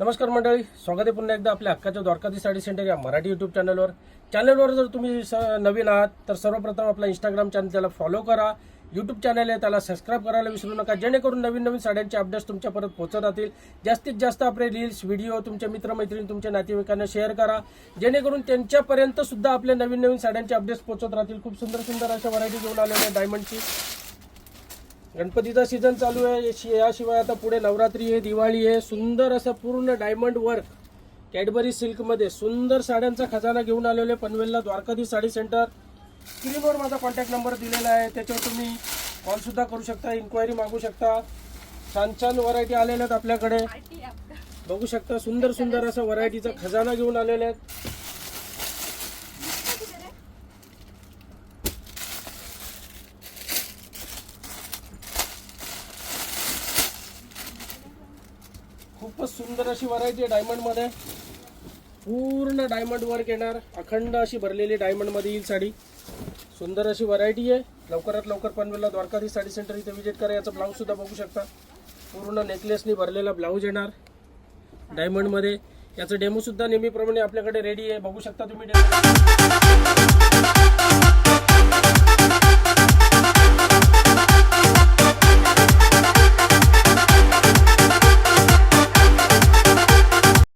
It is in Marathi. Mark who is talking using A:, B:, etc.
A: नमस्कार मंडळी स्वागत आहे पुन्हा एकदा आपल्या हक्काच्या द्वारकाधी साडी सेंटर या मराठी युट्यूब चॅनलवर चॅनलवर जर तुम्ही स- नवीन आहात तर सर्वप्रथम आपला इंस्टाग्राम चॅनल त्याला फॉलो करा. यूट्यूब चॅनल आहे त्याला सबस्क्राईब करायला विसरू नका. जेणेकरून नवीन नवीन साड्यांचे अपडेट्स तुमच्यापर्यंत पोहोचत राहतील. जास्तीत जास्त आपले रील्स व्हिडिओ तुमच्या मित्रमैत्रिणी तुमच्या नातेवाईकांना शेअर करा. जेणेकरून त्यांच्यापर्यंत सुद्धा आपल्या नवीन नवीन साड्यांचे अपडेट्स पोहोचत राहतील. खूप सुंदर सुंदर अशा व्हरायटी घेऊन आलेल्या डायमंडची गणपतीचा सीझन चालू आहे. याशि- याशिवाय आता पुढे नवरात्री आहे दिवाळी आहे. सुंदर असं पूर्ण डायमंड वर्क कॅडबरी सिल्कमध्ये सुंदर साड्यांचा खजाना घेऊन आलेले पनवेलला द्वारकाधीश साडी सेंटर स्क्रीनवर माझा कॉन्टॅक्ट नंबर दिलेला आहे. त्याच्यावर तुम्ही कॉल सुद्धा करू शकता इन्क्वायरी मागू शकता. छान छान व्हरायटी आलेल्या आहेत आपल्याकडे. बघू शकता सुंदर सुंदर असं व्हरायटीचा खजाना घेऊन आलेले आहेत. खूपच सुंदर अशी व्हरायटी आहे डायमंडमध्ये पूर्ण डायमंड वर्क येणार. अखंड अशी भरलेली डायमंडमध्ये येईल साडी. सुंदर अशी व्हरायटी आहे. लवकरात लवकर पनवेलला द्वारकाधी साडी सेंटर इथे व्हिजिट करा. याचा ब्लाऊज सुद्धा बघू शकता. पूर्ण नेकलेसनी भरलेला ब्लाऊज येणार. डायमंडमध्ये याचं डेमो सुद्धा नेहमीप्रमाणे आपल्याकडे रेडी आहे. बघू शकता तुम्ही डेमो